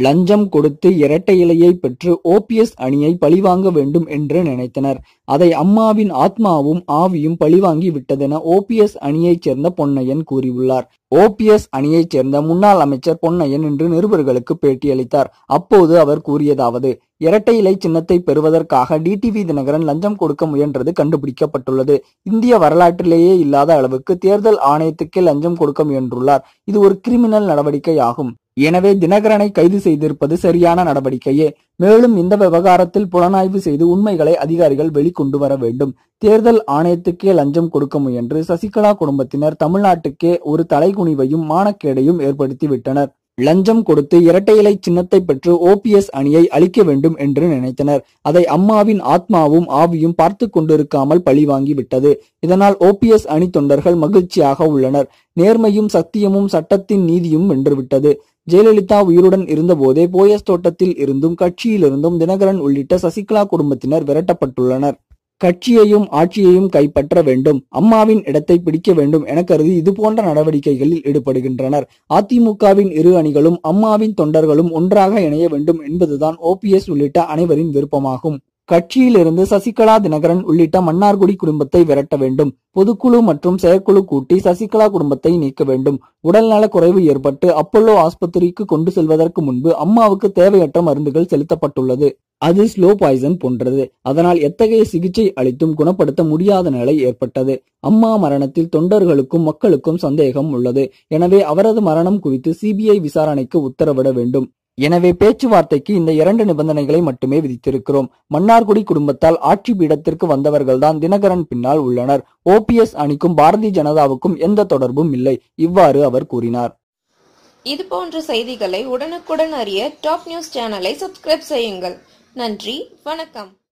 லஞ்சம் கொடுத்து இரட்டை இலையை பெற்று ஓபிஎஸ் அணியை பழிவாங்க வேண்டும் என்று நினைத்தனர். அதை அம்மாவின் ஆத்மாவும் ஆவியும் பழிவாங்கி விட்டதென ஓபிஎஸ் அணியைச் சேர்ந்த பொன்னையன் கூறியுள்ளார். ஓபிஎஸ் அணியைச் சேர்ந்த முன்னாள் அமைச்சர் பொன்னையன் இன்று நிருபர்களுக்கு பேட்டியளித்தார். அப்போது அவர் கூறியதாவது இரட்டை இலை சின்னத்தை பெறுவதற்காக டிடிவி தினகரன் லஞ்சம் கொடுக்க முயன்றது கண்டுபிடிக்கப்பட்டுள்ளது. இந்திய வரலாற்றிலேயே இல்லாத அளவுக்கு தேர்தல் ஆணையத்துக்கே லஞ்சம் கொடுக்க முயன்றுள்ளார். இது ஒரு கிரிமினல் நடவடிக்கை ஆகும் எனவே தினகரனை கைது செய்திருப்பது சரியான நடவடிக்கையே. மேலும் இந்த விவகாரத்தில் புலனாய்வு செய்து உண்மைகளை அதிகாரிகள் வெளிக்கொண்டு வர வேண்டும். தேர்தல் ஆணையத்துக்கே லஞ்சம் கொடுக்க முயன்று சசிகலா குடும்பத்தினர் தமிழ்நாட்டுக்கே ஒரு தலைகுனிவையும் மானக்கேடையும் ஏற்படுத்திவிட்டனர். லஞ்சம் கொடுத்து இரட்டை இலை சின்னத்தை பெற்று ஓபிஎஸ் அணியை அழிக்க வேண்டும் என்று நினைத்தனர். அதை அம்மாவின் ஆத்மாவும் ஆவியும் பார்த்து கொண்டிருக்காமல் பழிவாங்கி விட்டது இதனால் ஓபிஎஸ் அணி தொண்டர்கள் மகிழ்ச்சியாக உள்ளனர். நேர்மையும் சத்தியமும் சட்டத்தின் நீதியும் வென்றுவிட்டது. ஜெயலலிதா உயிருடன் இருந்தபோதே போயஸ் தோட்டத்தில் இருந்தும் கட்சியிலிருந்தும் தினகரன் உள்ளிட்ட சசிகலா குடும்பத்தினர் விரட்டப்பட்டுள்ளனர். கட்சியையும் ஆட்சியையும் கைப்பற்ற வேண்டும். அம்மாவின் இடத்தை பிடிக்க வேண்டும் என கருதி இதுபோன்ற நடவடிக்கைகளில் ஈடுபடுகின்றனர். அதிமுகவின் இரு அணிகளும் அம்மாவின் தொண்டர்களும் ஒன்றாக இணைய வேண்டும் என்பதுதான் ஓபிஎஸ் உள்ளிட்ட அனைவரின் விருப்பமாகும். கட்சியிலிருந்து சசிகலா தினகரன் உள்ளிட்ட மன்னார்குடி குடும்பத்தை விரட்ட வேண்டும். பொதுக்குழு மற்றும் செயற்குழு கூட்டி சசிகலா குடும்பத்தை நீக்க வேண்டும். உடல்நல குறைவு ஏற்பட்டு அப்பல்லோ ஆஸ்பத்திரிக்கு கொண்டு செல்வதற்கு முன்பு அம்மாவுக்கு தேவையற்ற மருந்துகள் செலுத்தப்பட்டுள்ளது. அது ஸ்லோ பாய்சன் போன்றது. அதனால் எத்தகைய சிகிச்சை அளித்தும் குணப்படுத்த முடியாத நிலை ஏற்பட்டது. அம்மா மரணத்தில் தொண்டர்களுக்கும் மக்களுக்கும் சந்தேகம் உள்ளது. எனவே அவரது மரணம் குறித்து சிபிஐ விசாரணைக்கு உத்தரவிட வேண்டும். எனவே பேச்சுவார்த்தைக்கு இந்த இரண்டு நிபந்தனைகளை மட்டுமே விதித்திருக்கிறோம். மன்னார்குடி குடும்பத்தால் ஆட்சி பீடத்திற்கு வந்தவர்கள்தான் தினகரன் பின்னால் உள்ளனர். ஓபிஎஸ் அணிக்கும் பாரதிய ஜனதாவுக்கும் எந்த தொடர்பும் இல்லை இவ்வாறு அவர் கூறினார். இது போன்ற செய்திகளை உடனுக்குடன் அறிய டாப் நியூஸ் சேனலை சப்ஸ்கிரைப் செய்யுங்கள். நன்றி வணக்கம்.